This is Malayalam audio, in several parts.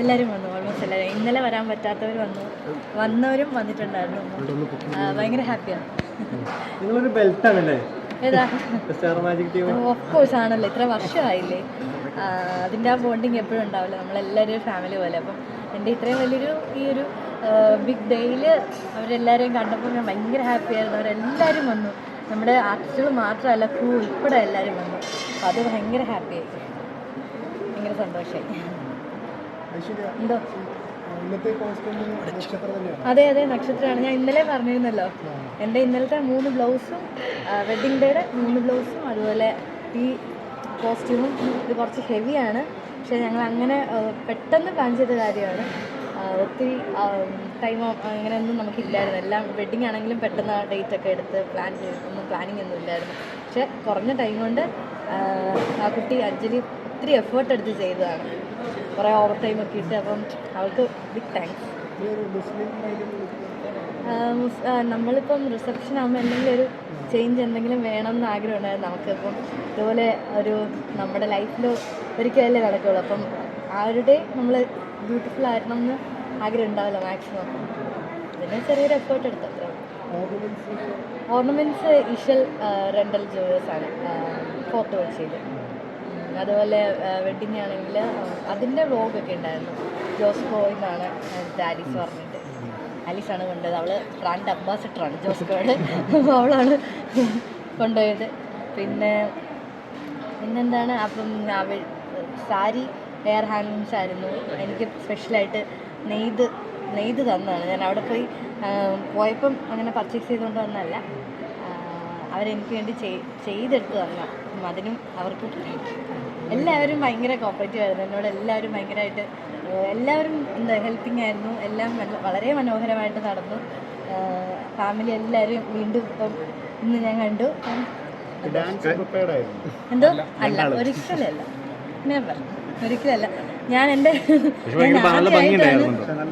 എല്ലാവരും വന്നു ഓൾമോസ്റ്റ് എല്ലാവരും ഇന്നലെ വരാൻ പറ്റാത്തവർ വന്നു. വന്നവരും വന്നിട്ടുണ്ടായിരുന്നു. ഭയങ്കര ഹാപ്പിയാണ് നിങ്ങളൊരു ബെൽറ്റ് ആണല്ലേ ഏതാ star magic team of course ആണല്ലോ. ഇത്ര വർഷമായില്ലേ? അതിന്റെ അതിന്റെ ആ ബോണ്ടിങ് എപ്പോഴും ഉണ്ടാവില്ല. നമ്മളെല്ലാവരും ഫാമിലി പോലെ. അപ്പം എന്റെ ഇത്രയും വലിയൊരു ഈ ഒരു ബിഗ് ഡേയിൽ അവരെല്ലാവരെയും കണ്ടപ്പോൾ ഞാൻ ഭയങ്കര ഹാപ്പി ആയിരുന്നു. അവരെല്ലാവരും വന്നു. നമ്മുടെ ആർട്ടിസ്റ്റുകൾ മാത്രമല്ല ക്രൂ ഉൾപ്പെടെ എല്ലാവരും വന്നു. അപ്പോൾ അത് ഭയങ്കര ഹാപ്പി ആയി. ഭയങ്കര സന്തോഷമായി എന്തോ? അതെ അതെ നക്ഷത്രമാണ്. ഞാൻ ഇന്നലെ പറഞ്ഞിരുന്നല്ലോ. എന്റെ ഇന്നലത്തെ മൂന്ന് ബ്ലൗസും വെഡ്ഡിങ് ഡേയുടെ മൂന്ന് ബ്ലൗസും അതുപോലെ ഈ കോസ്റ്റ്യൂമും ഇത് കുറച്ച് ഹെവിയാണ് പക്ഷേ ഞങ്ങൾ അങ്ങനെ പെട്ടെന്ന് പ്ലാൻ ചെയ്ത കാര്യമാണ്. ഒത്തിരി ടൈം അങ്ങനെയൊന്നും നമുക്കില്ലായിരുന്നു. എല്ലാം വെഡ്ഡിങ് ആണെങ്കിലും പെട്ടെന്ന് ഡേറ്റ് ഒക്കെ എടുത്ത് പ്ലാൻ ഒന്നും പ്ലാനിങ് ഒന്നും ഇല്ലായിരുന്നു. പക്ഷേ കുറഞ്ഞ ടൈം കൊണ്ട് ആ, കുട്ടി അഞ്ജലി ഒത്തിരി എഫേർട്ട് എടുത്ത് ചെയ്തതാണ്. കുറേ ഓവർ ടൈം ഒക്കെ ഇട്ട് അപ്പം അവൾക്ക് ബിഗ് താങ്ക്സ് നമ്മളിപ്പം റിസപ്ഷൻ ആകുമ്പോൾ എന്തെങ്കിലും ഒരു ചേഞ്ച് എന്തെങ്കിലും വേണം എന്ന് ആഗ്രഹം ഉണ്ടായിരുന്നു നമുക്കിപ്പം ഇതുപോലെ ഒരു നമ്മുടെ ലൈഫിൽ ഒരിക്കലല്ലേ നടക്കുള്ളൂ. അപ്പം ആരുടെ നമ്മൾ ബ്യൂട്ടിഫുൾ ആയിരുന്നു എന്ന് ആഗ്രഹം ഉണ്ടാവില്ല മാക്സിമം അതിന് ചെറിയൊരു എഫേർട്ട് എടുത്തു അത്ര ഓർണമെന്റ്സ് ഇഷൽ റെന്റൽ ആണ്. ഫോട്ടോ ചെയ്ത്. അതുപോലെ വെഡിങ് ആണെങ്കിൽ അതിന്റെ വ്ലോഗൊക്കെ ഉണ്ടായിരുന്നു. ജോസ് നിന്നാണ് ഡാഡീസ് പറഞ്ഞിട്ട് ആലീസാണ് കൊണ്ടുപോയത് അവൾ ബ്രാൻഡ് അംബാസിഡറാണ് ജോസ്കോട് അവളാണ് കൊണ്ടുപോയത്. പിന്നെ പിന്നെന്താണ്? അപ്പം അവൾ സാരി ഹെയർ ഹാൻഡ്ലൂംസ് ആയിരുന്നു. എനിക്ക് സ്പെഷ്യലായിട്ട് നെയ്ത് നെയ്ത് തന്നതാണ്. ഞാൻ അവിടെ പോയി പോയപ്പം അങ്ങനെ പർച്ചേസ് ചെയ്തുകൊണ്ട് വന്നതല്ല. അവരെനിക്ക് വേണ്ടി ചെയ് ചെയ്തെടുത്ത് തന്ന അപ്പം അതിനും അവർക്ക് എല്ലാവരും ഭയങ്കര കോപ്പറേറ്റീവ് ആയിരുന്നു. എന്നോട് എല്ലാവരും ഭയങ്കരമായിട്ട് എല്ലാവരും എന്താ ഹെൽപ്പിംഗ് ആയിരുന്നു. എല്ലാം വളരെ മനോഹരമായിട്ട് നടന്നു. ഫാമിലി എല്ലാവരും വീണ്ടും ഇപ്പം ഇന്ന് ഞാൻ കണ്ടു. എന്തോ? അല്ല ഒരിക്കലല്ല നെവർ ഒരിക്കലല്ല. ഞാൻ എന്റെ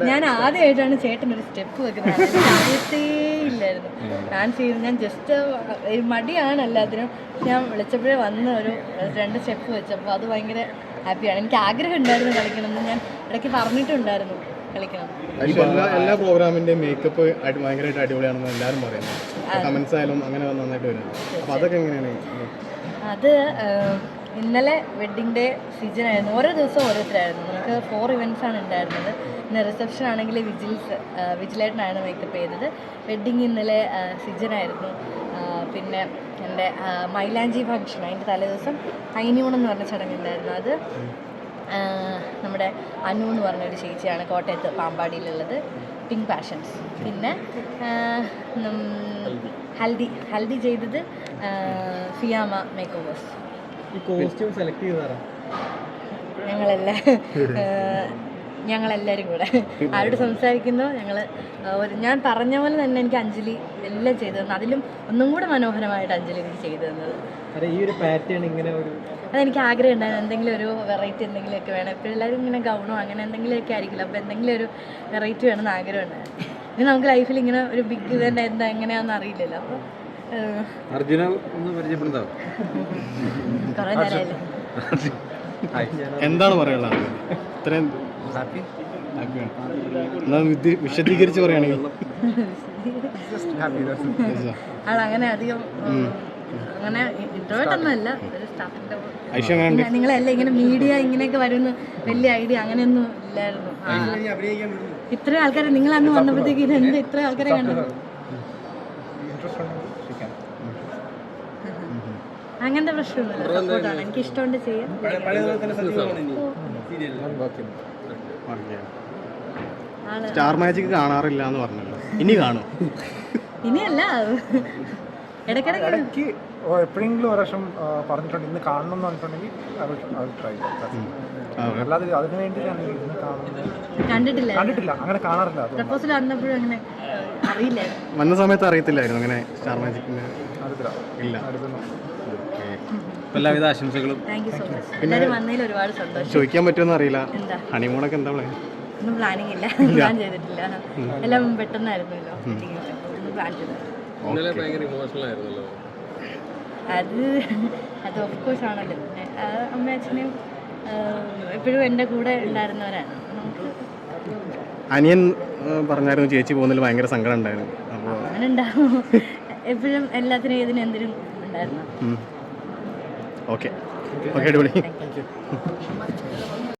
ഞാൻ ആദ്യമായിട്ടാണ് ചേട്ടൻ ഒരു സ്റ്റെപ്പ് വെക്കുന്നത്. എനിക്ക് ഇല്ലായിരുന്നു. ഞാൻ ചെയ്ത് ഞാൻ ജസ്റ്റ് മടിയാണ് എല്ലാത്തിനും. ഞാൻ വിളിച്ചപ്പോഴേ വന്ന് ഒരു രണ്ട് സ്റ്റെപ്പ് വെച്ചപ്പോൾ അത് ഭയങ്കര ഹാപ്പിയാണ്. എനിക്ക് ആഗ്രഹം ഉണ്ടായിരുന്നു കളിക്കണമെന്ന്. ഞാൻ ഇടയ്ക്ക് പറഞ്ഞിട്ടുണ്ടായിരുന്നു കളിക്കണം. എല്ലാ പ്രോഗ്രാമിന്റെയും മേക്കപ്പ് ഭയങ്കരമായിട്ട് അടിപൊളിയാണെന്ന് എല്ലാവരും പറയുന്നു. കമന്റ്സ് ആയാലും അങ്ങനെ നന്നായിട്ട് വരുന്നത് അപ്പൊ അതൊക്കെ എങ്ങനെയാണ്? അത് ഇന്നലെ വെഡ്ഡിങ് ഡേ സീസൺ ആയിരുന്നു. ഓരോ ദിവസവും ഓരോരുത്തരായിരുന്നു. നമുക്ക് ഫോർ ഇവന്റ്സ് ആണ് ഉണ്ടായിരുന്നത്. ഇന്ന് റിസപ്ഷൻ ആണെങ്കിൽ വിജിൽസ് വിജിലേട്ടനാണ് മേക്കപ്പ് ചെയ്തത്. വെഡ്ഡിങ് ഇന്നലെ സീസൺ ആയിരുന്നു. പിന്നെ എന്റെ മൈലാഞ്ചി ഫംഗ്ഷൻ അതിന്റെ തലേദിവസം ഹൈനിയൂൺ എന്ന് പറഞ്ഞ ചടങ്ങുണ്ടായിരുന്നു അത്. നമ്മുടെ അനു എന്ന് പറഞ്ഞൊരു ചേച്ചിയാണ് കോട്ടയത്ത് പാമ്പാടിയിലുള്ളത്. പിങ്ക് പാഷൻസ് പിന്നെ ഹൽദി. ഹൽദി ചെയ്തത് ഫിയാമ മേക്ക് ഓവേഴ്സ് ഈ കോസ്റ്റ്യൂം സെലക്ട് ചെയ്താറാ ഞങ്ങളെല്ലാം ഞങ്ങളെല്ലാവരും കൂടെ. ആരോട് സംസാരിക്കുന്നു? ഞങ്ങൾ ഞാൻ പറഞ്ഞ പോലെ തന്നെ എനിക്ക് അഞ്ജലി എല്ലാം ചെയ്തു തന്നു. അതിലും ഒന്നും കൂടെ മനോഹരമായിട്ട് അഞ്ജലി എനിക്ക് ചെയ്തു തന്നത്. ഈ ഒരു പാറ്റേൺ ഇങ്ങനെ ഒരു അതെനിക്ക് ആഗ്രഹം ഉണ്ടായിരുന്നു. എന്തെങ്കിലും ഒരു വെറൈറ്റി എന്തെങ്കിലുമൊക്കെ വേണം. ഇപ്പോൾ എല്ലാവരും ഇങ്ങനെ ഗൗണോ അങ്ങനെ എന്തെങ്കിലുമൊക്കെ ആയിരിക്കില്ല. അപ്പോൾ എന്തെങ്കിലും ഒരു വെറൈറ്റി വേണമെന്ന് ആഗ്രഹം ഉണ്ടായിരുന്നു. ഇനി നമുക്ക് ലൈഫിൽ ഇങ്ങനെ ഒരു ബിഗ് ഇവന്റ് എന്താ എങ്ങനെയാണെന്ന് അറിയില്ലല്ലോ. അപ്പോൾ അർജുന ഒന്ന് പരിചയപ്പെടുത്താം എന്താണ് പറയാനുള്ളത്? ഇത്രയും വിശദീകരിച്ച് പറയുകയാണെങ്കിൽ. ആളങ്ങനെ അധികം അങ്ങനെ ഇൻട്രോവേർട്ട് ഒന്നുമല്ല ഒരു എങ്ങനെയുണ്ട് നിങ്ങളെല്ലാം ഇങ്ങനെ മീഡിയ ഇങ്ങനെയൊക്കെ വരുന്ന വലിയ ഐഡിയ അങ്ങനെയൊന്നും ഇല്ലായിരുന്നു. ഇത്രയും ആൾക്കാരെ നിങ്ങൾ അന്ന് വന്നപ്പോഴത്തേക്ക് ഇത് എന്ത് ഇത്ര ആൾക്കാരെ കണ്ടത്? അങ്ങനത്തെ പ്രശ്നമൊന്നുമില്ല. സപ്പോർട്ടാണ് എനിക്ക് ഇഷ്ടമുണ്ട് ചെയ്യാൻ. ആൾ സ്റ്റാർ മാജിക് കാണാറില്ല എന്ന് പറഞ്ഞല്ലോ. ഇനി കാണും. ഇനിയല്ല. ഇടയ്ക്ക് എപ്പോഴെങ്കിലും ഒരു വർഷം പറഞ്ഞിട്ടുണ്ട്. ഇന്ന് കാണണം എന്ന് പറഞ്ഞിട്ടുണ്ടെങ്കിൽ ട്രൈ അല്ലാതെ അതിന് വേണ്ടിയിട്ടാണ് ഇന്ന് കാണുന്നത്. കണ്ടിട്ടില്ല. കണ്ടിട്ടില്ല. അങ്ങനെ കാണാറില്ല അത് പ്രപ്പോസൽ വന്നപ്പോഴും അങ്ങനെ അറിയില്ല. വന്ന സമയത്ത് അറിയത്തില്ലായിരുന്നു അങ്ങനെ സ്റ്റാർ മാജിക്കിന് ഇല്ല. എല്ലാവിധ ആശംസകളും. പിന്നെ സോ മച്ച് എല്ലാവരും വന്നതിൽ ഒരുപാട് സന്തോഷം. ചോദിക്കാൻ പറ്റുമെന്ന് അറിയില്ല ഹണിമൂണൊക്കെ എന്താ പ്ലാൻ ഒന്നും പ്ലാനിങ് ഇല്ല. പ്ലാൻ ചെയ്തിട്ടില്ല. എല്ലാം പെട്ടെന്നായിരുന്നല്ലോ. പ്ലാൻ ചെയ്തത് ഇന്നലെ ഭയങ്കര ഇമോഷണൽ ആയിരുന്നല്ലോ. അത് അത് ഓഫ് കോഴ്സ് ആണല്ലോ. പിന്നെ ആ അമ്മ അച്ഛനും എപ്പോഴും എന്റെ കൂടെ ഉണ്ടായിരുന്നവരാണ്. അനിയൻ പറഞ്ഞായിരുന്നു ചേച്ചി പോകുന്നതിൽ ഭയങ്കര സങ്കടം ഉണ്ടായിരുന്നു. അപ്പോൾ അങ്ങനെ ഉണ്ടാവും എപ്പോഴും എല്ലാത്തിനും ഏതിനും എന്തിനും ഉണ്ടായിരുന്നു. ഓക്കെ ഓക്കെ അടിപൊളി. Thank you